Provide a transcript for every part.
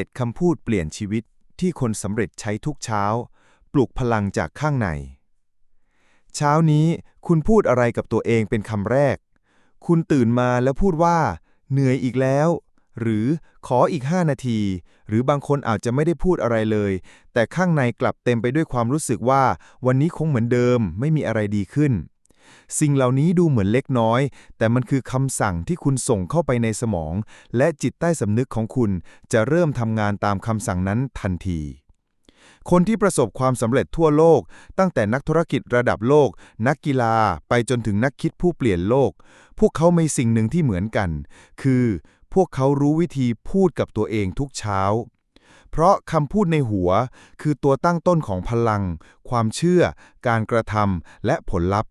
7คำพูดเปลี่ยนชีวิตที่คนสำเร็จใช้ทุกเช้า ปลุกพลังจากข้างใน เช้านี้คุณพูดอะไรกับตัวเองเป็นคำแรก คุณตื่นมาแล้วพูดว่า เหนื่อยอีกแล้ว หรือขออีก 5 นาที หรือบางคนอาจจะไม่ได้พูดอะไรเลย แต่ข้างในกลับเต็มไปด้วยความรู้สึกว่า วันนี้คงเหมือนเดิม ไม่มีอะไรดีขึ้น สิ่งเหล่านี้ดูเหมือนเล็กน้อย แต่มันคือคำสั่งที่คุณส่งเข้าไปในสมอง และจิตใต้สำนึกของคุณจะเริ่มทำงานตามคำสั่งนั้นทันทีคนที่ประสบความสำเร็จทั่วโลก ตั้งแต่นักธุรกิจระดับโลก นักกีฬาไปจนถึงนักคิดผู้เปลี่ยนโลก พวกเขามีสิ่งหนึ่งที่เหมือนกัน คือ พวกเขารู้วิธีพูดกับตัวเองทุกเช้า เพราะคำพูดในหัว คือตัวตั้งต้นของพลัง ความเชื่อ การกระทำและผลลัพธ์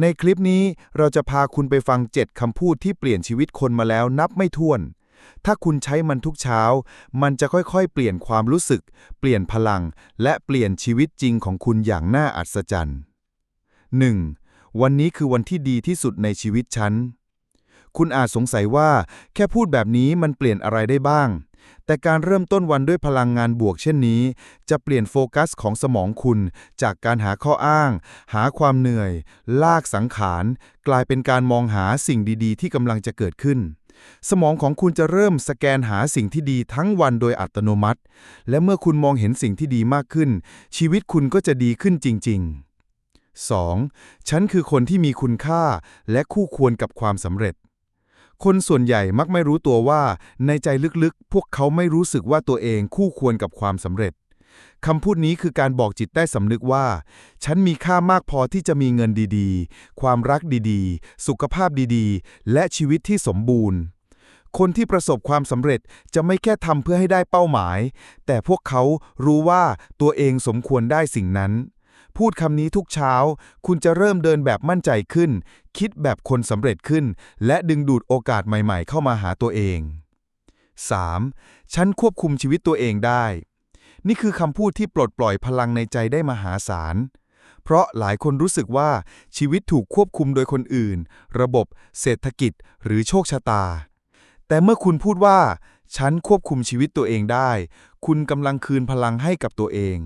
ในคลิปนี้เราจะพาคุณไปฟัง 7 คำพูดที่เปลี่ยนชีวิตคนมาแล้วนับไม่ถ้วน ถ้าคุณใช้มันทุกเช้า มันจะค่อยๆ เปลี่ยนความรู้สึก เปลี่ยนพลัง และเปลี่ยนชีวิตจริงของคุณอย่างน่าอัศจรรย์ 1. วันนี้คือวันที่ดีที่สุดในชีวิตฉัน คุณอาจสงสัยว่า แค่พูดแบบนี้มันเปลี่ยนอะไรได้บ้าง แต่การเริ่มต้นวันด้วยพลังงานบวกเช่นนี้ จะเปลี่ยนโฟกัสของสมองคุณ จากการหาข้ออ้าง หาความเหนื่อย ลากสังขาร กลายเป็นการมองหาสิ่งดีๆ ที่กำลังจะเกิดขึ้นสมองของคุณจะเริ่มสแกนหาสิ่งที่ดีทั้งวันโดยอัตโนมัติ และเมื่อคุณมองเห็นสิ่งที่ดีมากขึ้น ชีวิตคุณก็จะดีขึ้นจริง ๆ 2. ฉันคือคนที่มีคุณค่าและคู่ควรกับความสำเร็จ คนส่วนใหญ่มักไม่รู้ตัวว่า ในใจลึกๆ พวกเขาไม่รู้สึกว่าตัวเองคู่ควรกับความสำเร็จคำพูดนี้คือการบอกจิตใต้สำนึกว่า ฉันมีค่ามากพอที่จะมีเงินดีๆ ความรักดีๆ สุขภาพดีๆ และชีวิตที่สมบูรณ์ คนที่ประสบความสำเร็จจะไม่แค่ทำเพื่อให้ได้เป้าหมาย แต่พวกเขารู้ว่าตัวเองสมควรได้สิ่งนั้น พูดคำนี้ทุกเช้า คุณจะเริ่มเดินแบบมั่นใจขึ้น คิดแบบคนสำเร็จขึ้น และดึงดูดโอกาสใหม่ๆ เข้ามาหาตัวเอง 3. ฉันควบคุมชีวิตตัวเองได้ นี่คือคำพูดที่ปลดปล่อยพลังในใจได้มหาศาล เพราะหลายคนรู้สึกว่าชีวิตถูกควบคุมโดยคนอื่น ระบบ เศรษฐกิจ หรือโชคชะตา แต่เมื่อคุณพูดว่า ฉันควบคุมชีวิตตัวเองได้ คุณกำลังคืนพลังให้กับตัวเอง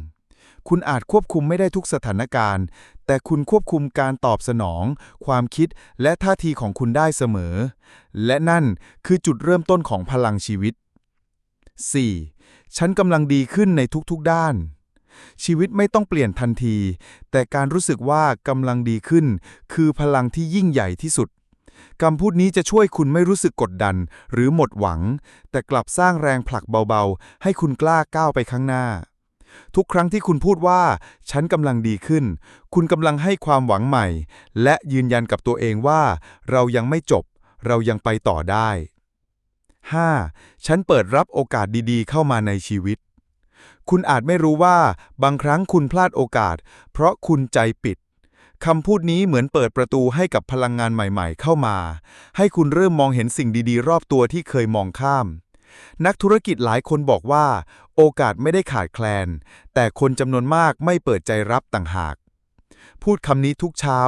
คุณอาจควบคุมไม่ได้ทุกสถานการณ์ แต่คุณควบคุมการตอบสนอง ความคิดและท่าทีของคุณได้เสมอ และนั่นคือจุดเริ่มต้นของพลังชีวิต 4. ฉันกำลังดีขึ้นในทุกๆด้าน ชีวิตไม่ต้องเปลี่ยนทันที แต่การรู้สึกว่ากำลังดีขึ้น คือพลังที่ยิ่งใหญ่ที่สุดคำพูดนี้จะช่วยคุณไม่รู้สึกกดดัน หรือหมดหวัง แต่กลับสร้างแรงผลักเบาๆ ให้คุณกล้าก้าวไปข้างหน้า ทุกครั้งที่คุณพูดว่า ฉันกำลังดีขึ้น คุณกำลังให้ความหวังใหม่ และยืนยันกับตัวเองว่า เรายังไม่จบ เรายังไปต่อได้ 5. ฉันเปิดรับโอกาสดีๆ เข้ามาในชีวิต คุณอาจไม่รู้ว่า บางครั้งคุณพลาดโอกาส เพราะคุณใจปิดคำพูดนี้เหมือนเปิดประตูให้กับพลังงานใหม่ๆ เข้ามา ให้คุณเริ่มมองเห็นสิ่งดีๆ รอบตัวที่เคยมองข้าม นักธุรกิจหลายคนบอกว่า โอกาสไม่ได้ขาดแคลน แต่คนจำนวนมากไม่เปิดใจรับต่างหาก พูดคำนี้ทุกเช้า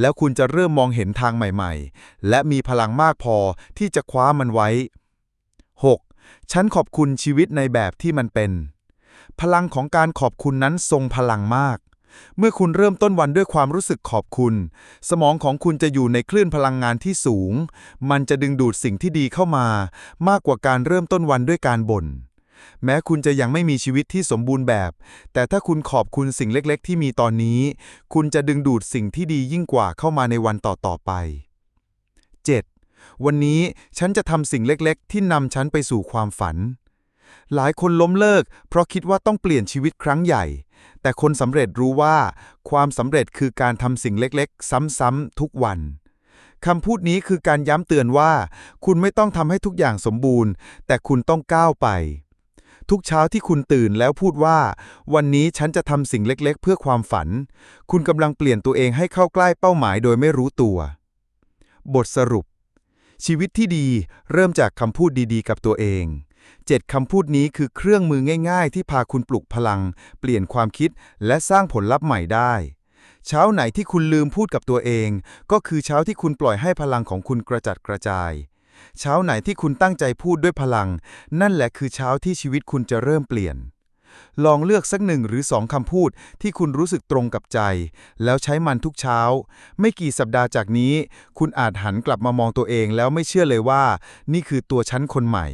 แล้วคุณจะเริ่มมองเห็นทางใหม่ๆ และมีพลังมากพอที่จะคว้ามันไว้ 6. ฉันขอบคุณชีวิตในแบบที่มันเป็น พลังของการขอบคุณนั้นทรงพลังมากเมื่อคุณเริ่มต้นวันด้วยความรู้สึกขอบคุณ สมองของคุณจะอยู่ในคลื่นพลังงานที่สูง มันจะดึงดูดสิ่งที่ดีเข้ามา มากกว่าการเริ่มต้นวันด้วยการบ่น แม้คุณจะยังไม่มีชีวิตที่สมบูรณ์แบบ แต่ถ้าคุณขอบคุณสิ่งเล็กๆ ที่มีตอนนี้ คุณจะดึงดูดสิ่งที่ดียิ่งกว่าเข้ามาในวันต่อๆไป 7. วันนี้ฉันจะทำสิ่งเล็กๆ ที่นำฉันไปสู่ความฝัน หลายคนล้มเลิก เพราะคิดว่าต้องเปลี่ยนชีวิตครั้งใหญ่ แต่คนสำเร็จรู้ว่า ความสำเร็จคือการทำสิ่งเล็กๆ ซ้ำๆทุกวันคำพูดนี้คือการย้ำเตือนว่า คุณไม่ต้องทำให้ทุกอย่างสมบูรณ์ แต่คุณต้องก้าวไป ทุกเช้าที่คุณตื่นแล้วพูดว่า วันนี้ฉันจะทำสิ่งเล็กๆ เพื่อความฝัน คุณกำลังเปลี่ยนตัวเองให้เข้าใกล้เป้าหมายโดยไม่รู้ตัว บทสรุป ชีวิตที่ดีเริ่มจากคำพูดดีๆ กับตัวเอง7คำพูดนี้คือเครื่องมือง่าย ๆ ที่พาคุณปลุกพลัง เปลี่ยนความคิดและสร้างผลลัพธ์ใหม่ได้ เช้าไหนที่คุณลืมพูดกับตัวเอง ก็คือเช้าที่คุณปล่อยให้พลังของคุณกระจัดกระจาย เช้าไหนที่คุณตั้งใจพูดด้วยพลัง นั่นแหละคือเช้าที่ชีวิตคุณจะเริ่มเปลี่ยน ลองเลือกสักหนึ่งหรือสองคำพูดที่คุณรู้สึกตรงกับใจ แล้วใช้มันทุกเช้า ไม่กี่สัปดาห์จากนี้ คุณอาจหันกลับมามองตัวเองแล้วไม่เชื่อเลยว่า นี่คือตัวฉันคนใหม่